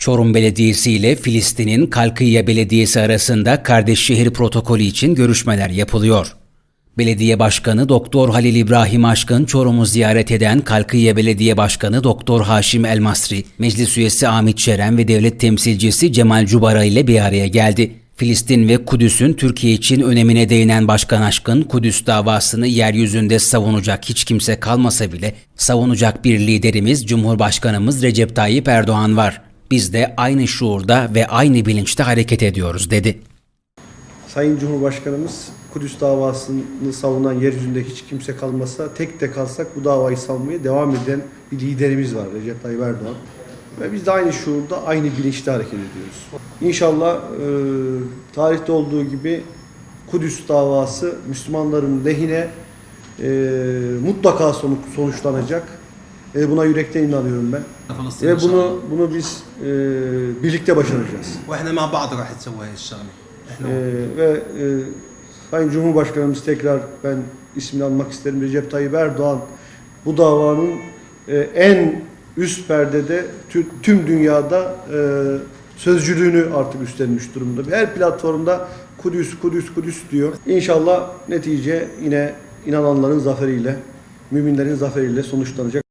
Çorum Belediyesi ile Filistin'in Kalkıya Belediyesi arasında kardeş şehir protokolü için görüşmeler yapılıyor. Belediye Başkanı Doktor Halil İbrahim Aşkın Çorum'u ziyaret eden Kalkıya Belediye Başkanı Doktor Haşim Elmasri, Meclis Üyesi Ahmet Şeren ve devlet temsilcisi Cemal Cubara ile bir araya geldi. Filistin ve Kudüs'ün Türkiye için önemine değinen Başkan Aşkın, Kudüs davasını yeryüzünde savunacak hiç kimse kalmasa bile savunacak bir liderimiz Cumhurbaşkanımız Recep Tayyip Erdoğan var. Biz de aynı şuurda ve aynı bilinçte hareket ediyoruz dedi. Sayın Cumhurbaşkanımız Kudüs davasını savunan yeryüzünde hiç kimse kalmasa tek de kalsak bu davayı savunmaya devam eden bir liderimiz var Recep Tayyip Erdoğan. Ve biz de aynı şuurda, aynı bilinçte hareket ediyoruz. İnşallah e, tarihte olduğu gibi Kudüs davası Müslümanların lehine e, mutlaka sonu- sonuçlanacak. E, buna yürekten inanıyorum ben. Ve bunu bunu biz e, birlikte başaracağız. E, ve e, Sayın Cumhurbaşkanımız tekrar ben ismini almak isterim Recep Tayyip Erdoğan bu davanın e, en üst perdede tüm, tüm dünyada e, sözcülüğünü artık üstlenmiş durumda. Her platformda Kudüs, Kudüs, Kudüs diyor. İnşallah netice yine inananların zaferiyle, müminlerin zaferiyle sonuçlanacak.